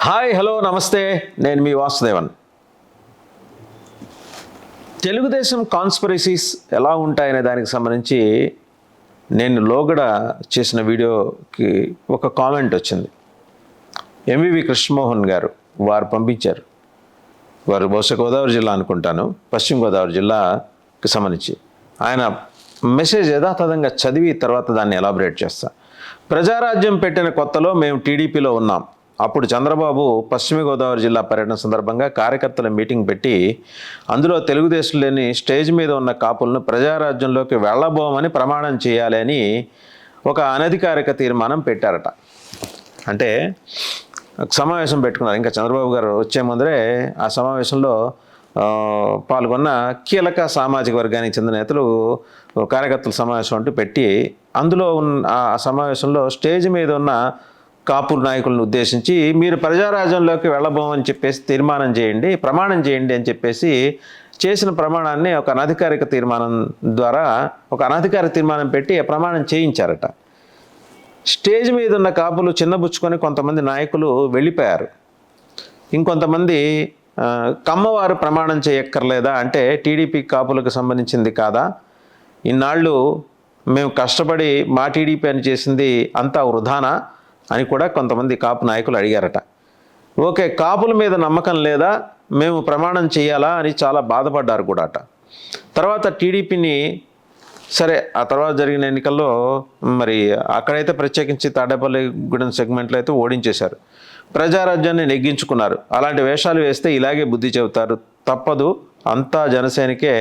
Hi hello నమస్తే. నేను మీ వాసుదేవన్. తెలుగుదేశం కాన్స్పరసీస్ ఎలా ఉంటాయనే దానికి సంబంధించి నేను లోగడ చేసిన వీడియోకి ఒక కామెంట్ వచ్చింది. ఎంవివి కృష్ణమోహన్ గారు వారు పంపించారు. వారు బహుశా గోదావరి జిల్లా అనుకుంటాను. పశ్చిమ గోదావరి జిల్లాకి సంబంధించి. ఆయన మెసేజ్ యథాతథంగా చదివి తర్వాత దాన్ని ఎలాబరేట్ చేస్తా. ప్రజారాజ్యం పెట్టిన కొత్తలో మేము టీడీపీలో ఉన్నాం. అప్పుడు చంద్రబాబు పశ్చిమ గోదావరి జిల్లా పర్యటన సందర్భంగా కార్యకర్తల మీటింగ్ పెట్టి అందులో తెలుగుదేశం లేని స్టేజ్ మీద ఉన్న కాపులను ప్రజారాజ్యంలోకి వెళ్ళబోమని ప్రమాణం చేయాలి అని ఒక అనధికారిక తీర్మానం పెట్టారట. అంటే సమావేశం పెట్టుకున్నారు. ఇంకా చంద్రబాబు గారు వచ్చే ముందరే ఆ సమావేశంలో పాల్గొన్న కీలక సామాజిక వర్గానికి చెందిన నేతలు కార్యకర్తల సమావేశం అంటూ పెట్టి అందులో ఉన్న ఆ సమావేశంలో స్టేజ్ మీద ఉన్న కాపు నాయకులను ఉద్దేశించి మీరు ప్రజారాజ్యంలోకి వెళ్ళబోమని చెప్పేసి తీర్మానం చేయండి ప్రమాణం చేయండి అని చెప్పేసి చేసిన ప్రమాణాన్ని ఒక అనధికారిక తీర్మానం ద్వారా ఒక అనధికారిక తీర్మానం పెట్టి ఆ ప్రమాణం చేయించారట. స్టేజ్ మీద ఉన్న కాపులు చిన్నబుచ్చుకొని కొంతమంది నాయకులు వెళ్ళిపోయారు. ఇంకొంతమంది కమ్మవారు ప్రమాణం చేయక్కర్లేదా అంటే టీడీపీ కాపులకు సంబంధించింది కాదా? ఇన్నాళ్ళు మేము కష్టపడి మా టీడీపీ అని చేసింది అంతా వృధానా? అని కూడా కొంతమంది కాపు నాయకులు అడిగారట. ఓకే కాపుల మీద నమ్మకం లేదా? మేము ప్రమాణం చేయాలా? అని చాలా బాధపడ్డారు కూడా అట తర్వాత టీడీపీని సరే ఆ తర్వాత జరిగిన ఎన్నికల్లో మరి అక్కడైతే ప్రత్యేకించి తాడేపల్లిగూడెం సెగ్మెంట్లో అయితే ఓడించేశారు. ప్రజారాజ్యాన్ని నెగ్గించుకున్నారు. అలాంటి వేషాలు వేస్తే ఇలాగే బుద్ధి చెబుతారు. తప్పదు. అంతా జనసేనకే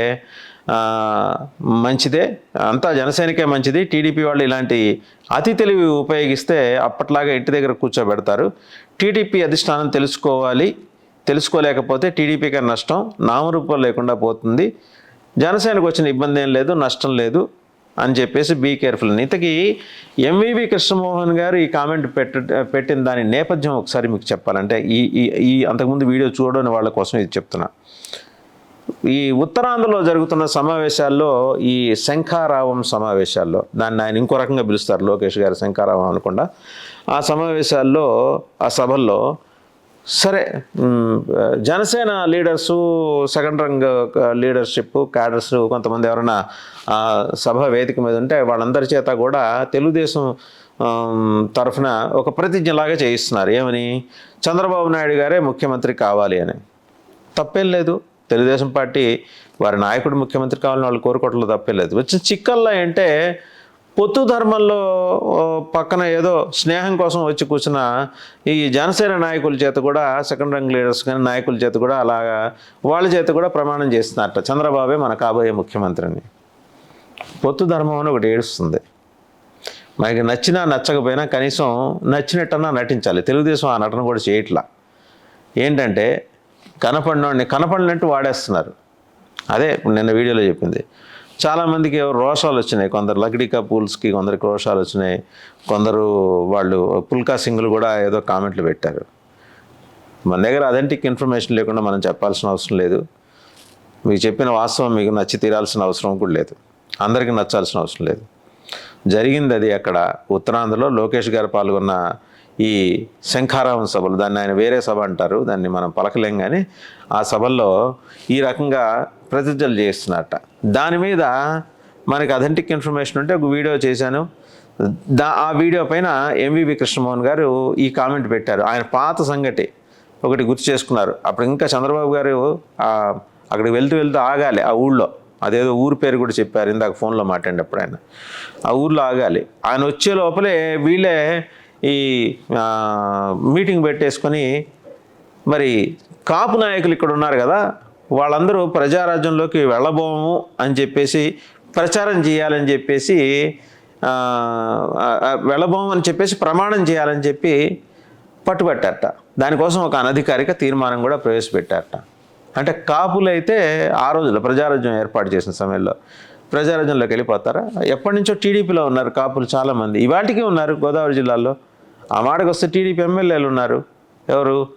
మంచిదే. అంతా జనసేనకే మంచిది. టీడీపీ వాళ్ళు ఇలాంటి అతి తెలివి ఉపయోగిస్తే అప్పట్లాగా ఇంటి దగ్గర కూర్చోబెడతారు. టీడీపీ అధిష్టానం తెలుసుకోవాలి. తెలుసుకోలేకపోతే టీడీపీకి నష్టం. నామరూపం లేకుండా పోతుంది. జనసేనకు వచ్చిన ఇబ్బంది ఏం లేదు నష్టం లేదు అని చెప్పేసి బీ కేర్ఫుల్ ఇంతకీ ఎంవివి కృష్ణమోహన్ గారు ఈ కామెంట్ పెట్ట పెట్టిన దాని నేపథ్యం ఒకసారి మీకు చెప్పాలంటే ఈ ఈ ఈ అంతకుముందు వీడియో చూడని వాళ్ళ కోసం ఇది చెప్తున్నా. ఈ ఉత్తరాంధ్రలో జరుగుతున్న సమావేశాల్లో ఈ శంఖారావం సమావేశాల్లో దాన్ని ఆయన ఇంకో రకంగా పిలుస్తారు లోకేష్ గారు శంఖారావం అనుకుండా ఆ సమావేశాల్లో ఆ సభల్లో సరే Janasena leaders second rung leadership cadres కొంతమంది ఎవరైనా సభ వేదిక మీద ఉంటే వాళ్ళందరి చేత కూడా తెలుగుదేశం తరఫున ఒక ప్రతిజ్ఞలాగా చేయిస్తున్నారు. ఏమని? చంద్రబాబు నాయుడు గారే ముఖ్యమంత్రి కావాలి అని. తప్పేం లేదు. తెలుగుదేశం పార్టీ వారి నాయకుడు ముఖ్యమంత్రి కావాలని వాళ్ళు కోరుకోవడంలో తప్పలేదు వచ్చిన చిక్కల్లో అంటే పొత్తు ధర్మంలో పక్కన ఏదో స్నేహం కోసం వచ్చి కూర్చున్న ఈ జనసేన నాయకుల చేత కూడా సెకండ్ రంగ్ లీడర్స్ కానీ నాయకుల చేత కూడా అలాగా వాళ్ళ చేత కూడా ప్రమాణం చేస్తున్నారట చంద్రబాబే మన కాబోయే ముఖ్యమంత్రిని. పొత్తు ధర్మం అని ఒకటి ఏడుస్తుంది. మనకి నచ్చినా నచ్చకపోయినా కనీసం నచ్చినట్టన్నా నటించాలి. తెలుగుదేశం ఆ నటన కూడా చేయట్లా. ఏంటంటే కనపడినోడిని కనపడినట్టు వాడేస్తున్నారు. అదే ఇప్పుడు నిన్న వీడియోలో చెప్పింది. చాలామందికి రోషాలు వచ్చినాయి. కొందరు లగ్డికా పూల్స్కి కొందరికి రోషాలు వచ్చినాయి. కొందరు వాళ్ళు పుల్కా సింగులు కూడా ఏదో కామెంట్లు పెట్టారు. మన దగ్గర అథెంటిక్ ఇన్ఫర్మేషన్ లేకుండా మనం చెప్పాల్సిన అవసరం లేదు. మీకు చెప్పిన వాస్తవం మీకు నచ్చి తీరాల్సిన అవసరం కూడా లేదు. అందరికీ నచ్చాల్సిన అవసరం లేదు. జరిగింది అది అక్కడ. ఉత్తరాంధ్రలో లోకేష్ గారు పాల్గొన్న ఈ శంఖారావం సభలు దాన్ని ఆయన వేరే సభ అంటారు దాన్ని మనం పలకలేం కానీ ఆ సభల్లో ఈ రకంగా ప్రతిజ్ఞలు చేస్తున్నట్ట దాని మీద మనకి అథెంటిక్ ఇన్ఫర్మేషన్ ఉంటే ఒక వీడియో చేశాను. దా ఆ వీడియో పైన ఎంవివి కృష్ణమోహన్ గారు ఈ కామెంట్ పెట్టారు. ఆయన పాత సంగతి ఒకటి గుర్తు చేసుకున్నారు. అప్పుడు ఇంకా చంద్రబాబు గారు అక్కడికి వెళ్తూ వెళ్తూ ఆగాలి ఆ ఊళ్ళో. అదేదో ఊరు పేరు కూడా చెప్పారు ఇందాక ఫోన్లో మాట్లాడినప్పుడు ఆయన. ఆ ఊర్లో ఆగాలి. ఆయన వచ్చే లోపలే వీళ్ళే ఈ మీటింగ్ పెట్టేసుకొని మరి కాపు నాయకులు ఇక్కడ ఉన్నారు కదా వాళ్ళందరూ ప్రజారాజ్యంలోకి వెళ్ళబోము అని చెప్పేసి ప్రచారం చేయాలని చెప్పేసి వెళ్ళబోము అని చెప్పేసి ప్రమాణం చేయాలని చెప్పి పట్టుబట్టారట. దానికోసం ఒక అనధికారిక తీర్మానం కూడా ప్రవేశపెట్టారట. అంటే కాపులైతే ఆ రోజుల్లో ప్రజారాజ్యం ఏర్పాటు చేసిన సమయంలో ప్రజారాజ్యంలోకి వెళ్ళిపోతారా? ఎప్పటి నుంచో టీడీపీలో ఉన్నారు కాపులు చాలామంది. ఇవాటికి ఉన్నారు గోదావరి జిల్లాలో ఆ మాటకు వస్తే టీడీపీ ఎమ్మెల్యేలు ఉన్నారు. ఎవరు?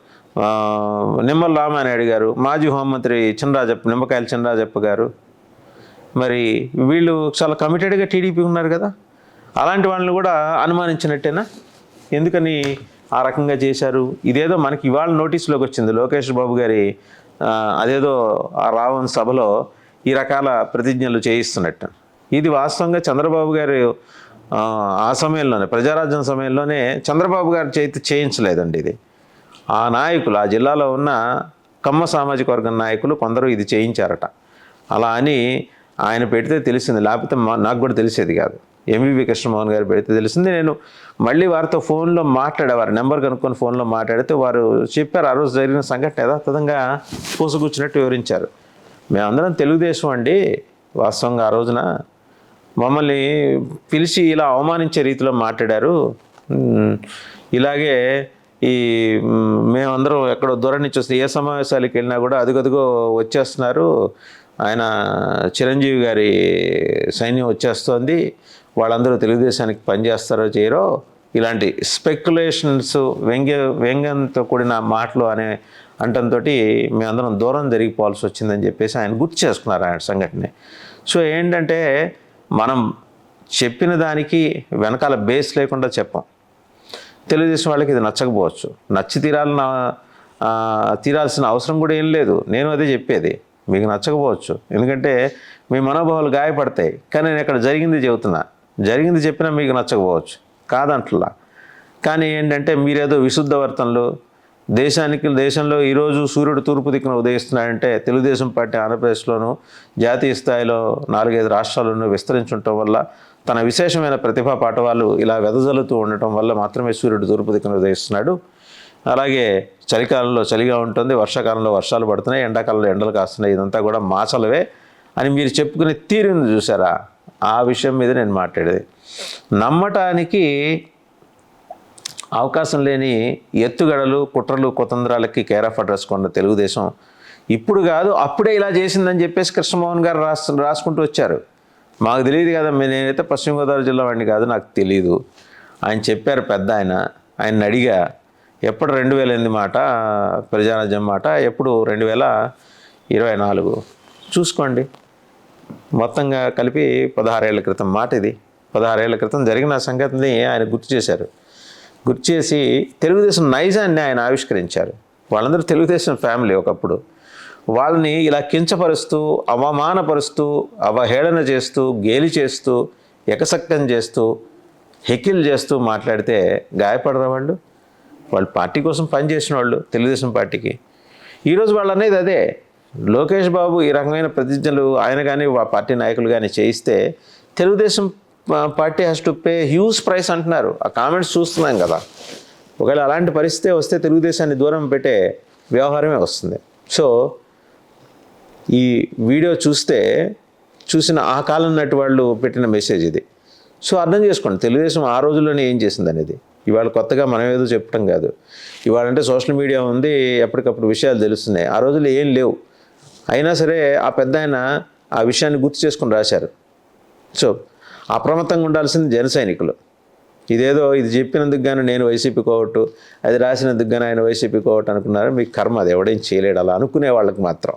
నిమ్మల రామానాయుడు గారు మాజీ హోంమంత్రి చినరాజప్ప నిమ్మకాయల చినరాజప్ప గారు. మరి వీళ్ళు చాలా కమిటెడ్గా టీడీపీ ఉన్నారు కదా. అలాంటి వాళ్ళని కూడా అనుమానించినట్టేనా? ఎందుకని ఆ రకంగా చేశారు? ఇదేదో మనకి ఇవాళ నోటీసులోకి వచ్చింది. లోకేష్ బాబు గారి అదేదో ఆ రావణ్ సభలో ఈ రకాల ప్రతిజ్ఞలు చేయిస్తున్నట్టు. ఇది వాస్తవంగా చంద్రబాబు గారు ఆ, సమయంలోనే ప్రజారాజ్యం సమయంలోనే చంద్రబాబు గారి చేతి చేయించలేదండి ఇది. ఆ నాయకులు ఆ జిల్లాలో ఉన్న కమ్మ సామాజిక వర్గం నాయకులు కొందరు ఇది చేయించారట. అలా అని ఆయన పెడితే తెలిసింది లేకపోతే మా- నాకు కూడా తెలిసేది కాదు. ఎంవివి కృష్ణమోహన్ గారు పెడితే తెలిసింది. నేను మళ్ళీ వారితో ఫోన్లో మాట్లాడేవారు నెంబర్ కనుక్కొని ఫోన్లో మాట్లాడితే వారు చెప్పారు ఆ రోజు జరిగిన సంఘటన యథాతథంగా పూసగుచ్చినట్టు వివరించారు. మేమందరం తెలుగుదేశం అండి వాస్తవంగా ఆ రోజున మమ్మల్ని పిలిచి ఇలా అవమానించే రీతిలో మాట్లాడారు. ఇలాగే ఈ మేమందరం ఎక్కడో దూరం నుంచి వస్తే ఏ సమావేశాలకు వెళ్ళినా కూడా అదిగదిగో వచ్చేస్తున్నారు. ఆయన చిరంజీవి గారి సైన్యం వచ్చేస్తోంది. వాళ్ళందరూ తెలుగుదేశానికి పనిచేస్తారో చేయరో ఇలాంటి స్పెక్యులేషన్స్ వ్యంగ్య వ్యంగ్యంతో కూడిన మాటలు అనే అంటంతో మేమందరం దూరం జరిగిపోవాల్సి వచ్చిందని చెప్పేసి ఆయన గుర్తు చేసుకున్నారు ఆయన సంఘటన. సో ఏంటంటే మనం చెప్పిన దానికి వెనకాల బేస్ లేకుండా చెప్పం. తెలుగుదేశం వాళ్ళకి ఇది నచ్చకపోవచ్చు. నచ్చి తీరాలన్న తీరాల్సిన అవసరం కూడా ఏం లేదు. నేను అదే చెప్పేది. మీకు నచ్చకపోవచ్చు. ఎందుకంటే మీ మనోభావాలు గాయపడతాయి. కానీ నేను ఇక్కడ జరిగింది చెబుతున్నా. జరిగింది చెప్పినా మీకు నచ్చకపోవచ్చు. కాదంట్లా. కానీ ఏంటంటే మీరేదో విశుద్ధ వర్తనలు దేశానికి దేశంలో ఈరోజు సూర్యుడు తూర్పు దిక్కున ఉదయిస్తున్నాడంటే తెలుగుదేశం పార్టీ ఆంధ్రప్రదేశ్లోను జాతీయ స్థాయిలో నాలుగైదు రాష్ట్రాలను విస్తరించడం వల్ల తన విశేషమైన ప్రతిభా పాఠవాలు ఇలా వెదజల్లుతూ ఉండటం వల్ల మాత్రమే సూర్యుడు తూర్పు దిక్కున ఉదయిస్తున్నాడు. అలాగే చలికాలంలో చలిగా ఉంటుంది వర్షాకాలంలో వర్షాలు పడుతున్నాయి ఎండాకాలంలో ఎండలు కాస్తున్నాయి ఇదంతా కూడా మాసలవే అని మీరు చెప్పుకునే తీరుని చూసారా? ఆ విషయం మీద నేను మాట్లాడేది. నమ్మటానికి అవకాశం లేని ఎత్తుగడలు కుట్రలు కుతంత్రాలకి కేర్ ఆఫ్ అడ్రస్ కొన్న తెలుగుదేశం ఇప్పుడు కాదు అప్పుడే ఇలా చేసిందని చెప్పేసి కృష్ణమోహన్ గారు రాసు రాసుకుంటూ వచ్చారు. మాకు తెలియదు కదా నేనైతే పశ్చిమ గోదావరి జిల్లా వాడిని కాదు నాకు తెలియదు ఆయన చెప్పారు పెద్ద ఆయన. ఆయన అడిగా ఎప్పుడు రెండు వేల ఎనిమిది మాట ప్రజారాజ్యం మాట ఎప్పుడు రెండు వేల ఇరవై నాలుగు? చూసుకోండి. మొత్తంగా కలిపి పదహారేళ్ళ క్రితం మాట ఇది. పదహారేళ్ళ క్రితం జరిగిన సంగతిని ఆయన గుర్తు చేశారు. గుర్తు చేసి తెలుగుదేశం నైజాన్ని ఆయన ఆవిష్కరించారు. వాళ్ళందరూ తెలుగుదేశం ఫ్యామిలీ ఒకప్పుడు. వాళ్ళని ఇలా కించపరుస్తూ అవమానపరుస్తూ అవహేళన చేస్తూ గేలి చేస్తూ ఎకసక్కం చేస్తూ హెకిల్ చేస్తూ మాట్లాడితే గాయపడరా వాళ్ళు? వాళ్ళు పార్టీ కోసం పనిచేసిన వాళ్ళు తెలుగుదేశం పార్టీకి. ఈరోజు వాళ్ళు అనేది అదే. లోకేష్ బాబు ఈ రకమైన ప్రతిజ్ఞలు ఆయన కానీ పార్టీ నాయకులు కానీ చేయిస్తే Telugudesam party has to pay huge price అంటున్నారు. ఆ కామెంట్స్ చూస్తున్నాం కదా. ఒకవేళ అలాంటి పరిస్థితి వస్తే తెలుగుదేశాన్ని దూరం పెట్టే వ్యవహారమే వస్తుంది. సో ఈ వీడియో చూస్తే చూసిన ఆ కాలం నాటి వాళ్ళు పెట్టిన మెసేజ్ ఇది. సో అర్థం చేసుకోండి. తెలుగుదేశం ఆ రోజుల్లోనే ఏం చేసింది అనేది ఇవాళ కొత్తగా మనం ఏదో చెప్పడం కాదు. ఇవాళ అంటే సోషల్ మీడియా ఉంది ఎప్పటికప్పుడు విషయాలు తెలుస్తున్నాయి. ఆ రోజుల్లో ఏం లేవు. అయినా సరే ఆ పెద్ద ఆయన ఆ విషయాన్ని గుర్తు చేసుకుని రాశారు. సో అప్రమత్తంగా ఉండాల్సింది జన సైనికులు. ఇదేదో ఇది చెప్పినందుకు గాను నేను వైసీపీ కోవట్టు అది రాసినందుకు గాను ఆయన వైసీపీ కోవట్టు అనుకున్నారు? మీకు కర్మ అది ఎవడేం చేయలేడు అలా అనుకునే వాళ్ళకి మాత్రం.